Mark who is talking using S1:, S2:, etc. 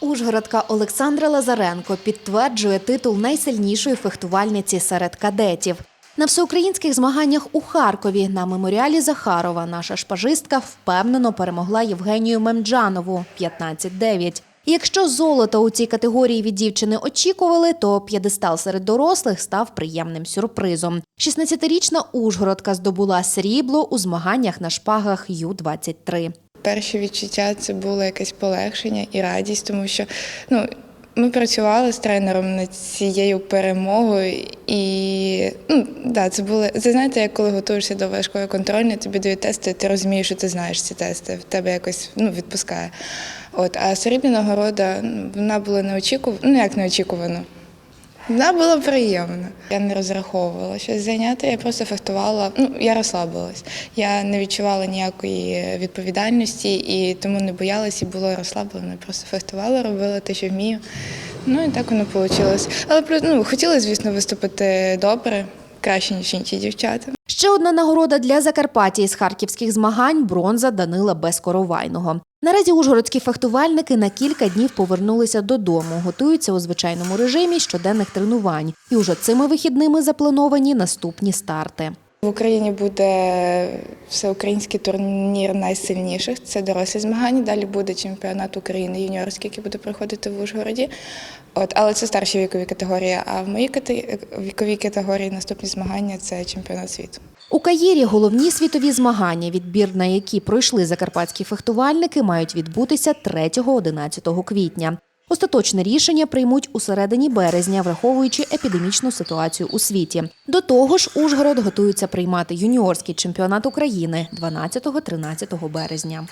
S1: Ужгородка Олександра Лазаренко підтверджує титул найсильнішої фехтувальниці серед кадетів. На всеукраїнських змаганнях у Харкові на меморіалі Захарова наша шпажистка впевнено перемогла Євгенію Мемджанову 15-9. І якщо золото у цій категорії від дівчини очікували, то п'єдестал серед дорослих став приємним сюрпризом. 16-річна Ужгородка здобула срібло у змаганнях на шпагах Ю-23.
S2: Перші відчуття це було якесь полегшення і радість, тому що ну, ми працювали з тренером над цією перемогою, і ну, да, це було. Це знаєте, як коли готуєшся до важкої контрольної, тобі дають тести, ти розумієш, що ти знаєш ці тести, в тебе якось ну, відпускає. От, а срібна нагорода ну, вона була неочікувана, ну як неочікувано. Вона була приємна. Я не розраховувала щось зайняти, я просто фехтувала. Ну, я розслабилась. Я не відчувала ніякої відповідальності і тому не боялась і було розслаблено. Просто фехтувала, робила те, що вмію. Ну і так воно вийшло. Але ну, хотіла, звісно, виступити добре, краще, ніж інші дівчата.
S1: Ще одна нагорода для Закарпаття із харківських змагань бронза Данила Безкоровайного. Наразі ужгородські фехтувальники на кілька днів повернулися додому, готуються у звичайному режимі щоденних тренувань. І уже цими вихідними заплановані наступні старти.
S2: В Україні буде всеукраїнський турнір найсильніших. Це дорослі змагання. Далі буде чемпіонат України юніорський, який буде проходити в Ужгороді. От, але це старші вікові категорії. А в моїй віковій категорії наступні змагання це чемпіонат світу.
S1: У Каїрі головні світові змагання, відбір на які пройшли закарпатські фехтувальники, мають відбутися 3-11 квітня. Остаточне рішення приймуть у середині березня, враховуючи епідемічну ситуацію у світі. До того ж, Ужгород готується приймати юніорський чемпіонат України 12-13 березня.